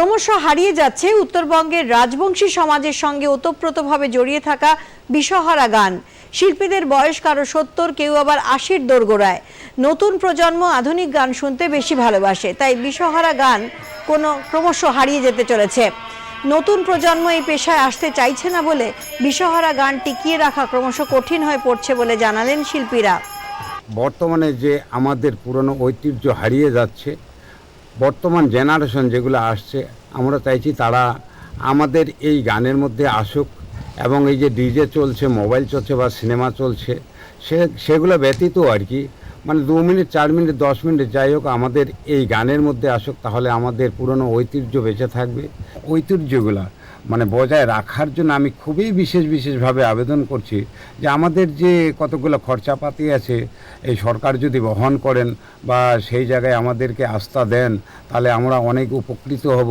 ক্রমশ হারিয়ে যাচ্ছে উত্তরবঙ্গের রাজবংশী সমাজের সঙ্গে ওতপ্রোতভাবে জড়িয়ে থাকা বিষহারা গান। শিল্পীদের বয়স কারও সত্তর, কেউ আবার আশির দোরগোড়ায়। নতুন প্রজন্ম আধুনিক গান শুনতে বেশি ভালোবাসে, তাই বিষহারা গান কোনো ক্রমশ হারিয়ে যেতে চলেছে। নতুন প্রজন্ম এই পেশায় আসতে চাইছে না বলে বিষহারা গান টিকিয়ে রাখা ক্রমশ কঠিন হয়ে পড়ছে বলে জানালেন শিল্পীরা। বর্তমানে যে আমাদের পুরনো ঐতিহ্য হারিয়ে যাচ্ছে বর্তমান জেনারেশন যেগুলো আসছে, আমরা চাইছি তারা আমাদের এই গানের মধ্যে আসুক এবং এই যে ডিজে চলছে, মোবাইল চলছে বা সিনেমা চলছে, সে, সেগুলো ব্যতীত আর কি মানে দু মিনিট, চার মিনিট, দশ মিনিট যাই হোক আমাদের এই গানের মধ্যে আসুক, তাহলে আমাদের পুরনো ঐতিহ্য বেঁচে থাকবে। ঐতিহ্যগুলা মানে বজায় রাখার জন্য আমি খুবই বিশেষ বিশেষভাবে আবেদন করছি যে আমাদের যে কতগুলো খরচাপাতি আছে, এই সরকার যদি বহন করেন বা সেই জায়গায় আমাদেরকে আস্থা দেন, তাহলে আমরা অনেক উপকৃত হব।